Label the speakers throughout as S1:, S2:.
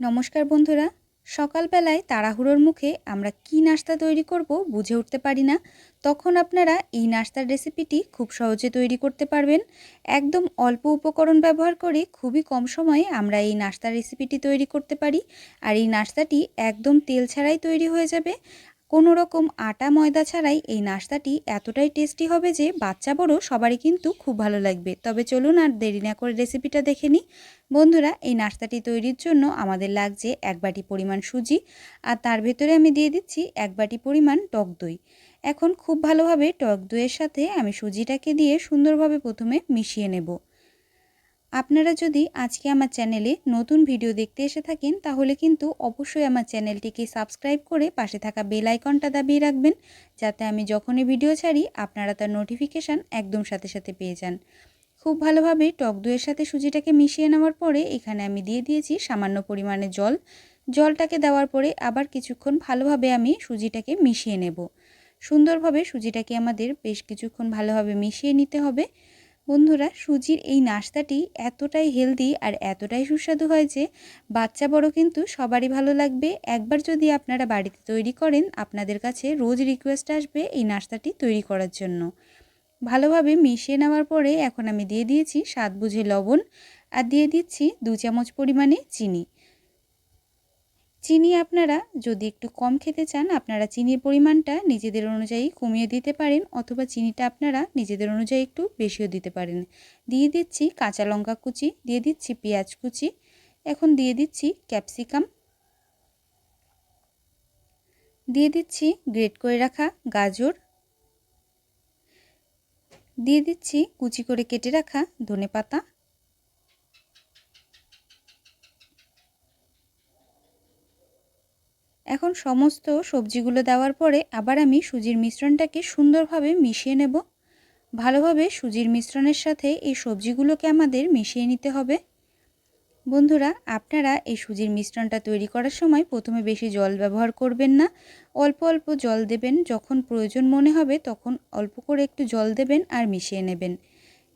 S1: নমস্কার বন্ধুরা, সকালবেলায় তাড়াহুড়োর মুখে আমরা কি নাস্তা তৈরি করব বুঝে উঠতে পারি না। তখন আপনারা এই নাস্তার রেসিপিটি খুব সহজে তৈরি করতে পারবেন। একদম অল্প উপকরণ ব্যবহার করে খুবই কম সময়ে আমরা এই নাস্তার রেসিপিটি তৈরি করতে পারি। আর এই নাস্তাটি একদম তেল ছাড়াই তৈরি হয়ে যাবে। কোনো রকম আটা ময়দা ছাড়াই এই নাস্তাটি এতটাই টেস্টি হবে যে বাচ্চা বড় সবারই কিন্তু খুব ভালো লাগবে। তবে চলুন আর দেরি না করে রেসিপিটা দেখে নিই। বন্ধুরা, এই নাস্তাটি তৈরির জন্য আমাদের লাগছে এক বাটি পরিমাণ সুজি আর তার ভেতরে আমি দিয়ে দিচ্ছি এক বাটি পরিমাণ টক দই। এখন খুব ভালোভাবে টক দইয়ের সাথে আমি সুজিটাকে দিয়ে সুন্দরভাবে প্রথমে মিশিয়ে নেব। আপনারা যদি আজকে আমার চ্যানেলে নতুন ভিডিও দেখতে এসে থাকেন, তাহলে কিন্তু অবশ্যই আমার চ্যানেলটিকে সাবস্ক্রাইব করে পাশে থাকা বেল আইকনটা দাবিয়ে রাখবেন, যাতে আমি যখনই ভিডিও ছাড়ি, আপনারা তার নোটিফিকেশান একদম সাথে সাথে পেয়ে যান। খুব ভালোভাবে টক দইয়ের সাথে সুজিটাকে মিশিয়ে নেওয়ার পরে এখানে আমি দিয়ে দিয়েছি সামান্য পরিমাণে জল। জলটাকে দেওয়ার পরে আবার কিছুক্ষণ ভালোভাবে আমি সুজিটাকে মিশিয়ে নেব। সুন্দরভাবে সুজিটাকে আমাদের বেশ কিছুক্ষণ ভালোভাবে মিশিয়ে নিতে হবে। বন্ধুরা, সুজির এই নাস্তাটি এতটাই হেলদি আর এতটাই সুস্বাদু হয় যে বাচ্চা বড় কিন্তু সবারই ভালো লাগবে। একবার যদি আপনারা বাড়িতে তৈরি করেন, আপনাদের কাছে রোজ রিকোয়েস্ট আসবে এই নাস্তাটি তৈরি করার জন্য। ভালোভাবে মিশিয়ে নেওয়ার পরে এখন আমি দিয়ে দিয়েছি স্বাদ বুঝে লবণ আর দিয়ে দিচ্ছি দু চামচ পরিমাণে চিনি। চিনি আপনারা যদি একটু কম খেতে চান, আপনারা চিনির পরিমাণটা নিজেদের অনুযায়ী কমিয়ে দিতে পারেন অথবা চিনিটা আপনারা নিজেদের অনুযায়ী একটু বেশিও দিতে পারেন। দিয়ে দিচ্ছি কাঁচা লঙ্কা কুচি, দিয়ে দিচ্ছি পেঁয়াজ কুচি, এখন দিয়ে দিচ্ছি ক্যাপসিকাম। দিয়ে দিচ্ছি গ্রেট করে রাখা গাজর। দিয়ে দিচ্ছি কুচি করে কেটে রাখা ধনে পাতা এখন সমস্ত সবজিগুলো দেওয়ার পরে আবার আমি সুজির মিশ্রণটাকে সুন্দরভাবে মিশিয়ে নেব। ভালোভাবে সুজির মিশ্রণের সাথে এই সবজিগুলোকে আমাদের মিশিয়ে নিতে হবে। বন্ধুরা, আপনারা এই সুজির মিশ্রণটা তৈরি করার সময় প্রথমে বেশি জল ব্যবহার করবেন না। অল্প অল্প জল দেবেন, যখন প্রয়োজন মনে হবে তখন অল্প করে একটু জল দেবেন আর মিশিয়ে নেবেন।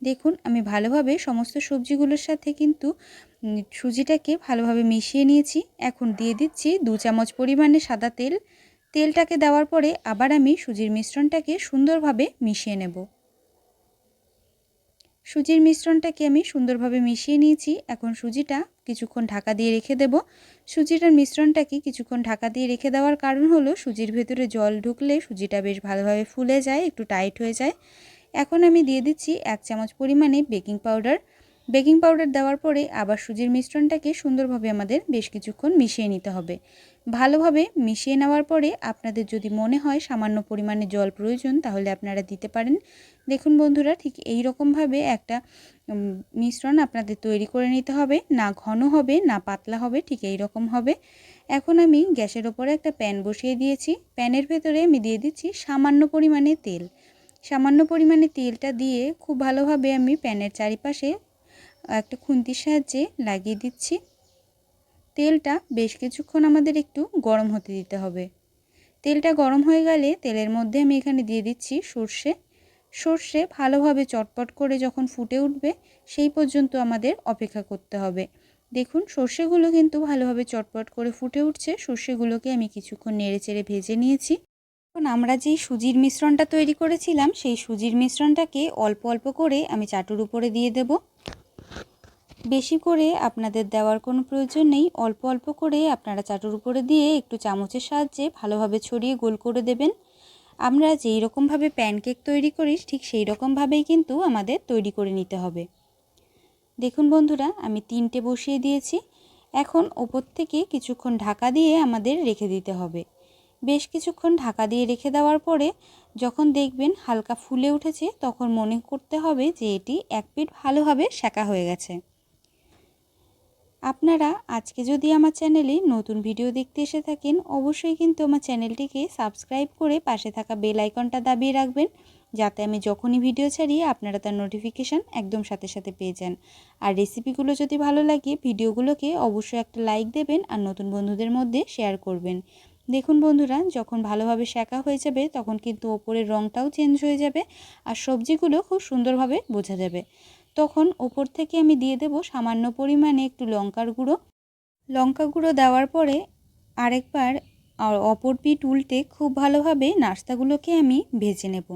S1: দেখুন, আমি ভালোভাবে সমস্ত সবজিগুলোর সাথে কিন্তু সুজিটাকে ভালোভাবে মিশিয়ে নিয়েছি। এখন দিয়ে দিচ্ছি দু চামচ পরিমাণে সাদা তেল। তেলটাকে দেওয়ার পরে আবার আমি সুজির মিশ্রণটাকে সুন্দরভাবে মিশিয়ে নেব। সুজির মিশ্রণটাকে আমি সুন্দরভাবে মিশিয়ে নিয়েছি। এখন সুজিটা কিছুক্ষণ ঢাকা দিয়ে রেখে দেব। সুজিটার মিশ্রণটাকে কিছুক্ষণ ঢাকা দিয়ে রেখে দেওয়ার কারণ হলো, সুজির ভেতরে জল ঢুকলে সুজিটা বেশ ভালোভাবে ফুলে যায়, একটু টাইট হয়ে যায়। এখন আমি দিয়ে দিচ্ছি এক চামচ পরিমাণে বেকিং পাউডার। বেকিং পাউডার দেওয়ার পরে আবার সুজির মিশ্রণটাকে সুন্দরভাবে আমাদের বেশ কিছুক্ষণ মিশিয়ে নিতে হবে। ভালোভাবে মিশিয়ে নেওয়ার পরে আপনাদের যদি মনে হয় সামান্য পরিমাণে জল প্রয়োজন তাহলে আপনারা দিতে পারেন। দেখুন বন্ধুরা, ঠিক এই রকমভাবে একটা মিশ্রণ আপনাদের তৈরি করে নিতে হবে। না ঘন হবে, না পাতলা হবে, ঠিক এই রকম হবে। এখন আমি গ্যাসের ওপরে একটা প্যান বসিয়ে দিয়েছি। প্যানের ভেতরে আমি দিয়ে দিচ্ছি সামান্য পরিমাণে তেল। সামান্য পরিমাণে তেলটা দিয়ে খুব ভালোভাবে আমি প্যানের চারিপাশে একটা খুন্তির সাহায্যে লাগিয়ে দিচ্ছি। তেলটা বেশ কিছুক্ষণ আমাদের একটু গরম হতে দিতে হবে। তেলটা গরম হয়ে গেলে তেলের মধ্যে আমি এখানে দিয়ে দিচ্ছি সর্ষে। সর্ষে ভালোভাবে চটপট করে যখন ফুটে উঠবে, সেই পর্যন্ত আমাদের অপেক্ষা করতে হবে। দেখুন, সর্ষেগুলো কিন্তু ভালোভাবে চটপট করে ফুটে উঠছে। সর্ষেগুলোকে আমি কিছুক্ষণ নেড়ে চেড়ে ভেজে নিয়েছি। এখন আমরা যেই সুজির মিশ্রণটা তৈরি করেছিলাম, সেই সুজির মিশ্রণটাকে অল্প অল্প করে আমি চাটুর উপরে দিয়ে দেব। বেশি করে আপনাদের দেওয়ার কোনো প্রয়োজন নেই, অল্প অল্প করে আপনারা চাটুর উপরে দিয়ে একটু চামচের সাহায্যে ভালোভাবে ছড়িয়ে গোল করে দেবেন। আমরা যেই রকমভাবে প্যানকেক তৈরি করি, ঠিক সেই রকমভাবেই কিন্তু আমাদের তৈরি করে নিতে হবে। দেখুন বন্ধুরা, আমি তিনটে বসিয়ে দিয়েছি। এখন ওপর থেকে কিছুক্ষণ ঢাকা দিয়ে আমাদের রেখে দিতে হবে। বেশ কিছুক্ষণ ঢাকা দিয়ে রেখে দেওয়ার পরে যখন দেখবেন হালকা ফুলে উঠেছে, তখন মনে করতে হবে যে এটি এক পিঠ ভালোভাবে শেখা হয়ে গেছে। আপনারা আজকে যদি আমার চ্যানেলে নতুন ভিডিও দেখতে এসে থাকেন, অবশ্যই কিন্তু আমার চ্যানেলটিকে সাবস্ক্রাইব করে পাশে থাকা বেল আইকনটা দাবিয়ে রাখবেন, যাতে আমি যখনই ভিডিও ছাড়ি আপনারা তার নোটিফিকেশান একদম সাথে সাথে পেয়ে যান। আর রেসিপিগুলো যদি ভালো লাগে, ভিডিওগুলোকে অবশ্যই একটা লাইক দেবেন আর নতুন বন্ধুদের মধ্যে শেয়ার করবেন। দেখুন বন্ধুরা, যখন ভালোভাবে শেঁকা হয়ে যাবে, তখন কিন্তু ওপরের রঙটাও চেঞ্জ হয়ে যাবে আর সবজিগুলো খুব সুন্দরভাবে বোঝা যাবে। তখন ওপর থেকে আমি দিয়ে দেব সামান্য পরিমাণে একটু লঙ্কার গুঁড়ো। লঙ্কা গুঁড়ো দেওয়ার পরে আরেকবার আর অপর পিঠ উল্টে খুব ভালোভাবে নাস্তাগুলোকে আমি ভেজে নেব।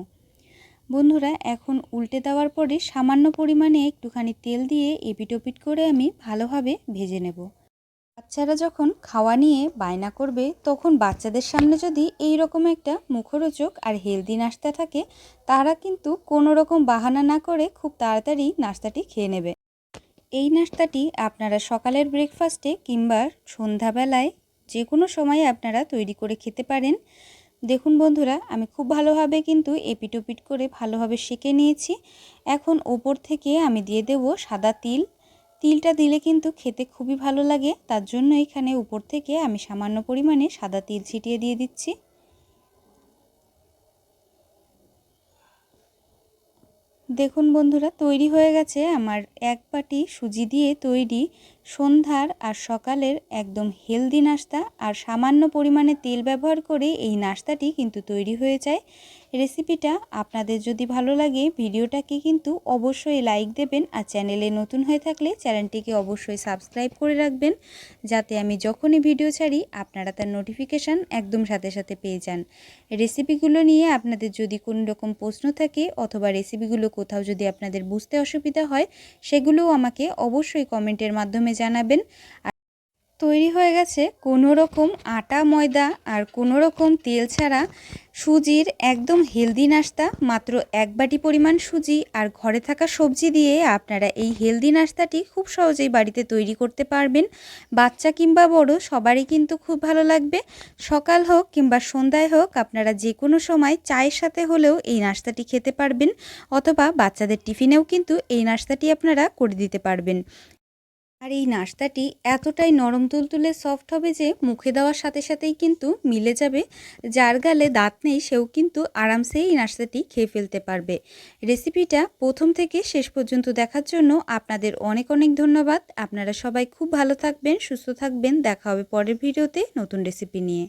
S1: বন্ধুরা, এখন উল্টে দেওয়ার পরে সামান্য পরিমাণে একটুখানি তেল দিয়ে এপিটোপিট করে আমি ভালোভাবে ভেজে নেব। বাচ্চারা যখন খাওয়া নিয়ে বায়না করবে, তখন বাচ্চাদের সামনে যদি এই রকম একটা মুখরোচক আর হেলদি নাস্তা থাকে, তারা কিন্তু কোনো রকম বাহানা না করে খুব তাড়াতাড়ি নাস্তাটি খেয়ে নেবে। এই নাস্তাটি আপনারা সকালের ব্রেকফাস্টে কিংবা সন্ধ্যাবেলায় যে কোনো সময় আপনারা তৈরি করে খেতে পারেন। দেখুন বন্ধুরা, আমি খুব ভালোভাবে কিন্তু এপিটোপিট করে ভালোভাবে সেঁকে নিয়েছি। এখন ওপর থেকে আমি দিয়ে দেব সাদা তিল। তিলটা দিলে কিন্তু খেতে খুবই ভালো লাগে। তার জন্য এখানে উপর থেকে আমি সামান্য পরিমাণে সাদা তিল ছিটিয়ে দিয়ে দিচ্ছি। দেখুন বন্ধুরা, তৈরি হয়ে গেছে আমার এক বাটি সুজি দিয়ে তৈরি সন্ধ্যার আর সকালের একদম হেলদি নাস্তা আর সামান্য পরিমাণে তেল ব্যবহার করে এই নাস্তাটি কিন্তু তৈরি হয়ে যায়। রেসিপিটা আপনাদের যদি ভালো লাগে ভিডিওটাকে কিন্তু অবশ্যই লাইক দেবেন আর চ্যানেলে নতুন হয়ে থাকলে চ্যানেলটিকে অবশ্যই সাবস্ক্রাইব করে রাখবেন যাতে আমি যখনই ভিডিও ছাড়ি আপনারা তার নোটিফিকেশান একদম সাথে সাথে পেয়ে যান। রেসিপিগুলো নিয়ে আপনাদের যদি কোনো রকম প্রশ্ন থাকে অথবা রেসিপিগুলো কোথাও যদি আপনাদের বুঝতে অসুবিধা হয় সেগুলোও আমাকে অবশ্যই কমেন্টের মাধ্যমে জানাবেন। তৈরি হয়ে গেছে কোনো রকম আটা, ময়দা আর কোনো রকম তেল ছাড়া সুজির একদম হেলদি নাস্তা। মাত্র এক বাটি পরিমাণ সুজি আর ঘরে থাকা সবজি দিয়ে আপনারা এই হেলদি নাস্তাটি খুব সহজেই বাড়িতে তৈরি করতে পারবেন। বাচ্চা কিংবা বড়, সবারই কিন্তু খুব ভালো লাগবে। সকাল হোক কিংবা সন্ধ্যায় হোক, আপনারা যে কোনো সময় চায়ের সাথে হলেও এই নাস্তাটি খেতে পারবেন। অথবা বাচ্চাদের টিফিনেও কিন্তু এই নাস্তাটি আপনারা করে দিতে পারবেন। আর এই নাস্তাটি এতটাই নরম তুলতুলে সফট হবে যে মুখে দেওয়ার সাথে সাথেই কিন্তু মিলে যাবে। যার গালে দাঁত নেই, সেও কিন্তু আরামসে এই নাস্তাটি খেয়ে ফেলতে পারবে। রেসিপিটা প্রথম থেকে শেষ পর্যন্ত দেখার জন্য আপনাদের অনেক অনেক ধন্যবাদ। আপনারা সবাই খুব ভালো থাকবেন, সুস্থ থাকবেন। দেখা হবে পরের ভিডিওতে নতুন রেসিপি নিয়ে।